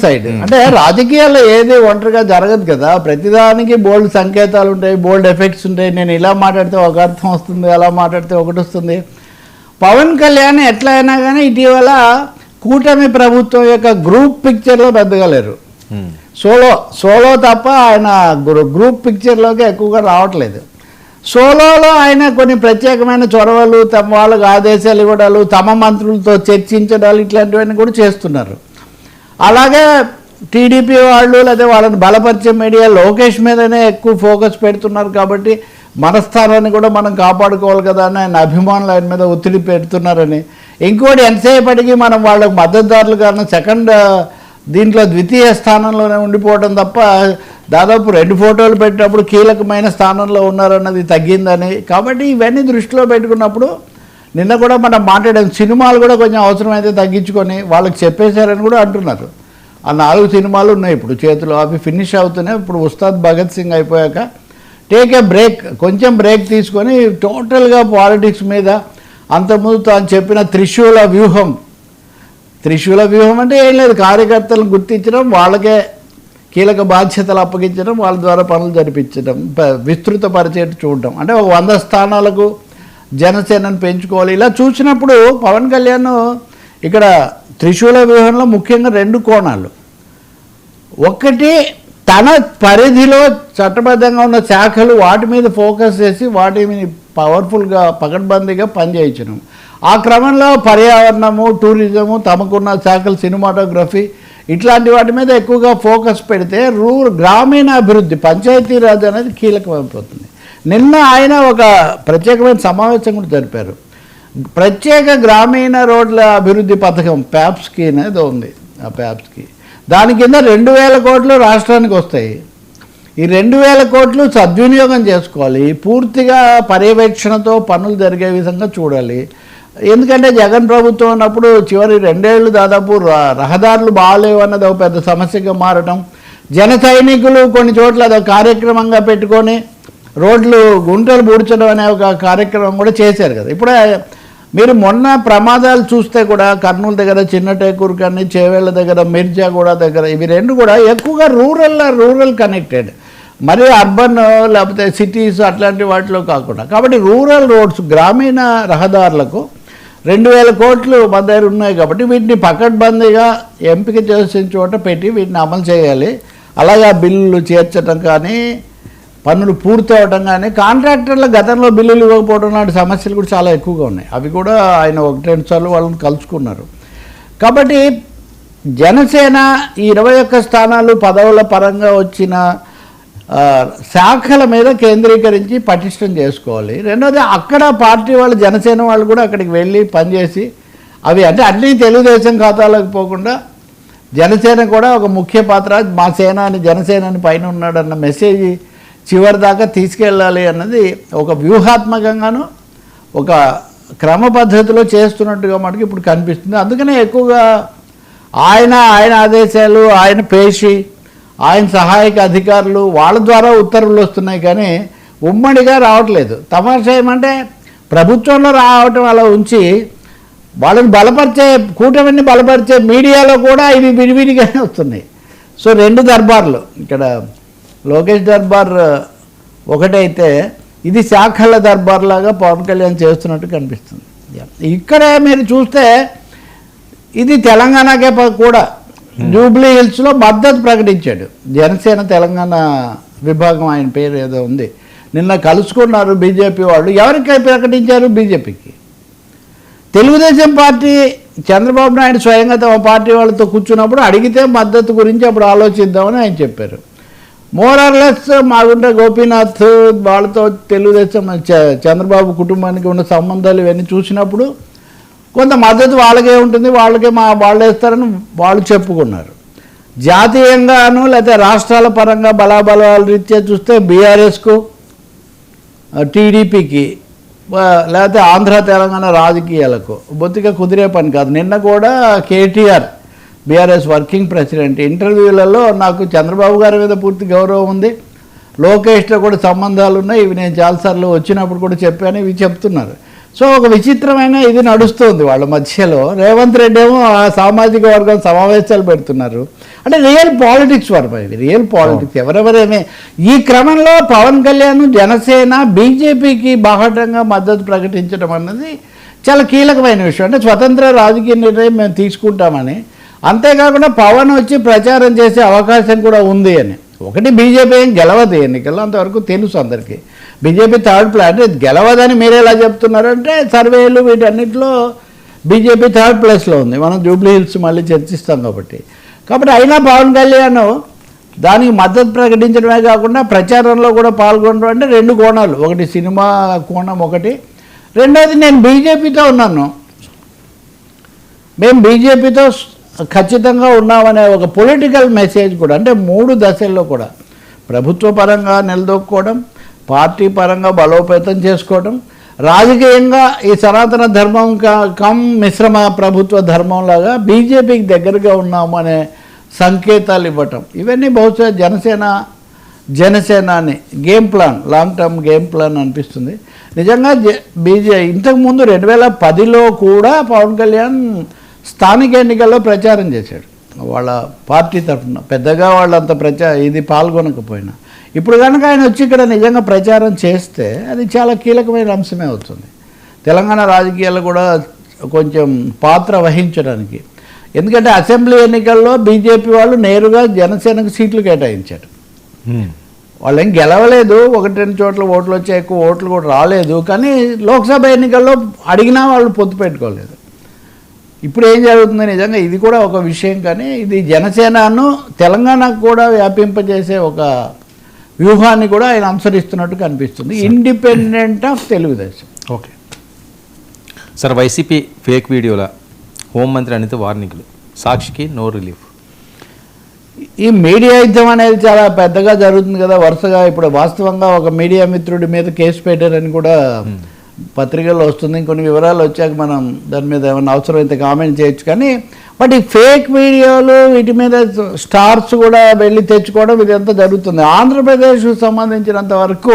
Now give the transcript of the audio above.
Second side అంటే రాజకీయాల్లో ఏది ఒంటరిగా జరగదు కదా. ప్రతిదానికి బోల్డ్ సంకేతాలు ఉంటాయి బోల్డ్ ఎఫెక్ట్స్ ఉంటాయి. నేను ఇలా మాట్లాడితే ఒక అర్థం వస్తుంది అలా మాట్లాడితే ఒకటి వస్తుంది. పవన్ కళ్యాణ్ ఎట్లా అయినా కానీ ఇటీవల కూటమి ప్రభుత్వం యొక్క గ్రూప్ పిక్చర్లో పెద్దగలేరు సోలో సోలో తప్ప ఆయన గ్రూ- గ్రూప్ పిక్చర్లోకి ఎక్కువగా రావట్లేదు. సోలోలో ఆయన కొన్ని ప్రత్యేకమైన చొరవలు తమ వాళ్ళకు ఆదేశాలు ఇవ్వడాలు తమ మంత్రులతో చర్చించడాలు ఇట్లాంటివన్నీ కూడా చేస్తున్నారు. అలాగే టీడీపీ వాళ్ళు లేదా వాళ్ళని బలపరిచే మీడియా లోకేష్ మీదనే ఎక్కువ ఫోకస్ పెడుతున్నారు కాబట్టి మనస్థానాన్ని కూడా మనం కాపాడుకోవాలి కదా అని ఆయన అభిమానులు ఆయన మీద ఒత్తిడి పెడుతున్నారని. ఇంకోటి ఎంతసేపటికి మనం వాళ్ళకు మద్దతుదారులు కానీ సెకండ్ దీంట్లో ద్వితీయ స్థానంలోనే ఉండిపోవడం తప్ప దాదాపు రెండు ఫోటోలు పెట్టినప్పుడు కీలకమైన స్థానంలో ఉన్నారన్నది తగ్గిందని. కాబట్టి ఇవన్నీ దృష్టిలో పెట్టుకున్నప్పుడు నిన్న కూడా మనం మాట్లాడాం సినిమాలు కూడా కొంచెం అవసరమైతే తగ్గించుకొని వాళ్ళకి చెప్పేశారని కూడా అంటున్నారు. ఆ నాలుగు సినిమాలు ఉన్నాయి ఇప్పుడు చేతిలో అవి ఫినిష్ అవుతున్నాయి. ఇప్పుడు ఉస్తాద్ భగత్ సింగ్ అయిపోయాక టేక్ ఏ బ్రేక్ కొంచెం బ్రేక్ తీసుకొని టోటల్గా పాలిటిక్స్ మీద అంతకుముందు తాను చెప్పిన త్రిశూల వ్యూహం. త్రిశూల వ్యూహం అంటే ఏం లేదు కార్యకర్తలను గుర్తించడం వాళ్ళకే కీలక బాధ్యతలు అప్పగించడం వాళ్ళ ద్వారా పనులు జరిపించడం విస్తృత పరిచేట్టు చూడడం. అంటే ఒక వంద స్థానాలకు జనసేనను పెంచుకోవాలి. ఇలా చూసినప్పుడు పవన్ కళ్యాణ్ ఇక్కడ త్రిశూల వ్యూహంలో ముఖ్యంగా రెండు కోణాలు. ఒకటి తన పరిధిలో చట్టబద్ధంగా ఉన్న శాఖలు వాటి మీద ఫోకస్ చేసి వాటి మీద పవర్ఫుల్గా పకడ్బందీగా పనిచేయించడం. ఆ క్రమంలో పర్యావరణము టూరిజము తమకున్న శాఖలు సినిమాటోగ్రఫీ ఇట్లాంటి వాటి మీద ఎక్కువగా ఫోకస్ పెడితే రూ గ్రామీణ అభివృద్ధి పంచాయతీరాజ్ అనేది కీలకమైపోతుంది. నిన్న ఆయన ఒక ప్రత్యేకమైన సమావేశం కూడా జరిపారు. ప్రత్యేక గ్రామీణ రోడ్ల అభివృద్ధి పథకం ప్యాప్స్కి అనేది ఉంది ఆ ప్యాప్స్కి దాని కింద రెండు వేల కోట్లు రాష్ట్రానికి వస్తాయి. ఈ రెండు వేల కోట్లు సద్వినియోగం చేసుకోవాలి. పూర్తిగా పర్యవేక్షణతో పనులు జరిగే విధంగా చూడాలి. ఎందుకంటే జగన్ ప్రభుత్వం ఉన్నప్పుడు చివరి రెండేళ్ళు దాదాపు ర- రహదారులు బాగాలేవు అన్నది ఒక పెద్ద సమస్యగా మారటం. జన సైనికులు కొన్ని చోట్ల అదొక కార్యక్రమంగా పెట్టుకొని రోడ్లు గుంటలు పూడ్చడం అనే ఒక కార్యక్రమం కూడా చేశారు కదా. ఇప్పుడు మీరు మొన్న ప్రమాదాలు చూస్తే కూడా కర్నూలు దగ్గర చిన్నటేకూరు కానీ చేవేళ్ళ దగ్గర మిర్జాగూడ దగ్గర ఇవి రెండు కూడా ఎక్కువగా రూరల్ రూరల్ కనెక్టెడ్. మరి అర్బన్ లేకపోతే సిటీస్ అట్లాంటి వాటిలో కాకుండా. కాబట్టి రూరల్ రోడ్స్ గ్రామీణ రహదారులకు రెండు వేల కోట్లు మన దగ్గర ఉన్నాయి కాబట్టి వీటిని పకడ్బందీగా ఎంపిక చేసిన చోట పెట్టి వీటిని అమలు చేయాలి. అలాగే ఆ బిల్లులు చేర్చడం కానీ పనులు పూర్తి అవడంగానే కాంట్రాక్టర్ల గతంలో బిల్లులు ఇవ్వకపోవడం లాంటి సమస్యలు కూడా చాలా ఎక్కువగా ఉన్నాయి. అవి కూడా ఆయన ఒకటి రెండు సార్లు వాళ్ళని కలుసుకున్నారు. కాబట్టి జనసేన ఈ ఇరవై ఒక్క స్థానాలు పదవుల పరంగా వచ్చిన శాఖల మీద కేంద్రీకరించి పటిష్టం చేసుకోవాలి. రెండోది అక్కడ పార్టీ వాళ్ళు జనసేన వాళ్ళు కూడా అక్కడికి వెళ్ళి పనిచేసి అవి అంటే అన్నీ తెలుగుదేశం ఖాతాలోకి పోకుండా జనసేన కూడా ఒక ముఖ్య పాత్ర మా సేన అని జనసేన అని పైన ఉన్నాడన్న మెసేజ్ చివరి దాకా తీసుకెళ్ళాలి అన్నది ఒక వ్యూహాత్మకంగాను ఒక క్రమ పద్ధతిలో చేస్తున్నట్టుగా మనకి ఇప్పుడు కనిపిస్తుంది. అందుకనే ఎక్కువగా ఆయన ఆయన ఆదేశాలు ఆయన పేషి ఆయన సహాయక అధికారులు వాళ్ళ ద్వారా ఉత్తర్వులు వస్తున్నాయి కానీ ఉమ్మడిగా రావట్లేదు. తమాషా ఏమంటే ప్రభుత్వంలో రావటం అలా ఉంచి వాళ్ళని బలపరిచే కూటమిని బలపరిచే మీడియాలో కూడా ఇవి విడివిడిగానే వస్తున్నాయి. సో రెండు దర్బార్లు ఇక్కడ లోకేష్ దర్బార్ ఒకటైతే ఇది శాఖల దర్బార్ లాగా పవన్ కళ్యాణ్ చేస్తున్నట్టు కనిపిస్తుంది. ఇక్కడే మీరు చూస్తే ఇది తెలంగాణకే కూడా జూబ్లీ హిల్స్లో మద్దతు ప్రకటించాడు. జనసేన తెలంగాణ విభాగం ఆయన పేరు ఏదో ఉంది. నిన్న కలుసుకున్నారు బీజేపీ వాళ్ళు. ఎవరికి ప్రకటించారు? బీజేపీకి. తెలుగుదేశం పార్టీ చంద్రబాబు నాయుడు స్వయంగా తమ పార్టీ వాళ్ళతో కూర్చున్నప్పుడు అడిగితే మద్దతు గురించి అప్పుడు ఆలోచిద్దామని ఆయన చెప్పారు. మోరార్లెస్ మాగుంట గోపీనాథ్ వాళ్ళతో తెలుగుదేశం చ- చంద్రబాబు కుటుంబానికి ఉన్న సంబంధాలు ఇవన్నీ చూసినప్పుడు కొంత మద్దతు వాళ్ళకే ఉంటుంది వాళ్ళకే మా వాళ్ళు వేస్తారని వాళ్ళు చెప్పుకున్నారు. జాతీయంగాను లేకపోతే రాష్ట్రాల పరంగా బలాబలాల రీత్యా చూస్తే బీఆర్ఎస్కు టీడీపీకి లేకపోతే ఆంధ్ర తెలంగాణ రాజకీయాలకు బొత్తిగా కుదిరే పని కాదు. నిన్న కూడా కేటీఆర్ బీఆర్ఎస్ వర్కింగ్ ప్రెసిడెంట్. ఇంటర్వ్యూలలో నాకు చంద్రబాబు గారి మీద పూర్తి గౌరవం ఉంది. లోకేష్తో కూడా సంబంధాలు ఉన్నాయి. ఇవి నేను చాలాసార్లు వచ్చినప్పుడు కూడా చెప్పాను. ఇవి చెప్తున్నారు. సో ఒక విచిత్రమైన ఇది నడుస్తుంది వాళ్ళ మధ్యలో. రేవంత్ రెడ్డి ఏమో ఆ సామాజిక వర్గం సమావేశాలు పెడుతున్నారు. అంటే real politics Varma real politics. ఎవరెవరేమే ఈ క్రమంలో పవన్ కళ్యాణ్ జనసేన బీజేపీకి బాహటంగా మద్దతు ప్రకటించడం అన్నది చాలా కీలకమైన విషయం. అంటే స్వతంత్ర రాజకీయ నిర్ణయం మేము తీసుకుంటామని అంతేకాకుండా పవన్ వచ్చి ప్రచారం చేసే అవకాశం కూడా ఉంది అని. ఒకటి బీజేపీ ఏం గెలవదు ఎన్నికల్లో అంతవరకు తెలుసు అందరికీ. బీజేపీ థర్డ్ ప్లేస్ అంటే గెలవదని మీరు ఎలా చెప్తున్నారంటే సర్వేలు వీటన్నిటిలో బీజేపీ థర్డ్ ప్లేస్లో ఉంది. మనం జూబ్లీ హిల్స్ మళ్ళీ చర్చిస్తాం కాబట్టి. కాబట్టి అయినా పవన్ కళ్యాణ్ దానికి మద్దతు ప్రకటించడమే కాకుండా ప్రచారంలో కూడా పాల్గొనడం అంటే రెండు కోణాలు. ఒకటి సినిమా కోణం ఒకటి. రెండోది నేను బీజేపీతో ఉన్నాను. మేము బీజేపీతో ఖచ్చితంగా ఉన్నామనే ఒక పొలిటికల్ మెసేజ్ కూడా అంటే మూడు దశల్లో కూడా ప్రభుత్వ పరంగా నిలదొక్కుకోవడం పార్టీ పరంగా బలోపేతం చేసుకోవడం రాజకీయంగా ఈ సనాతన ధర్మం కమ్ మిశ్రమ ప్రభుత్వ ధర్మంలాగా బీజేపీకి దగ్గరగా ఉన్నాము అనే సంకేతాలు ఇవ్వటం. ఇవన్నీ బహుశా Janasena Janasenani. Game plan long term game plan అనిపిస్తుంది. నిజంగా బీజే ఇంతకుముందు రెండు వేల పదిలో కూడా పవన్ కళ్యాణ్ స్థానిక ఎన్నికల్లో ప్రచారం చేశాడు. వాళ్ళ పార్టీ తరఫున పెద్దగా వాళ్ళంత ప్రచా ఇది పాల్గొనకపోయినా. ఇప్పుడు కనుక ఆయన వచ్చి ఇక్కడ నిజంగా ప్రచారం చేస్తే అది చాలా కీలకమైన అంశమే అవుతుంది. తెలంగాణ రాజకీయాలు కూడా కొంచెం పాత్ర వహించడానికి. ఎందుకంటే అసెంబ్లీ ఎన్నికల్లో బీజేపీ వాళ్ళు నేరుగా జనసేనకు సీట్లు కేటాయించారు. వాళ్ళు ఏం గెలవలేదు ఒకటి రెండు చోట్ల ఓట్లు వచ్చే ఎక్కువ ఓట్లు కూడా రాలేదు. కానీ లోక్సభ ఎన్నికల్లో అడిగినా వాళ్ళు పొత్తు పెట్టుకోలేదు. ఇప్పుడు ఏం జరుగుతుంది నిజంగా ఇది కూడా ఒక విషయం కానీ ఇది జనసేనను తెలంగాణకు కూడా వ్యాపింపజేసే ఒక వ్యూహాన్ని కూడా ఆయన అనుసరిస్తున్నట్టు కనిపిస్తుంది. Independent of Telugudesam. Okay. Sir YCP fake వీడియోల హోంమంత్రి అనిత వార్నింగ్లు. సాక్షికి నో రిలీఫ్. ఈ మీడియా యుద్ధం అనేది చాలా పెద్దగా జరుగుతుంది కదా వరుసగా. ఇప్పుడు వాస్తవంగా ఒక మీడియా మిత్రుడి మీద కేసు పెట్టారని కూడా పత్రికల్లో వస్తుంది. ఇంకొన్ని వివరాలు వచ్చాక మనం దాని మీద ఏమైనా అవసరమైతే కామెంట్ చేయొచ్చు. కానీ బట్ ఈ ఫేక్ వీడియోలు వీటి మీద స్టార్స్ కూడా వెళ్ళి తెచ్చుకోవడం ఇదంతా జరుగుతుంది. ఆంధ్రప్రదేశ్కు సంబంధించినంత వరకు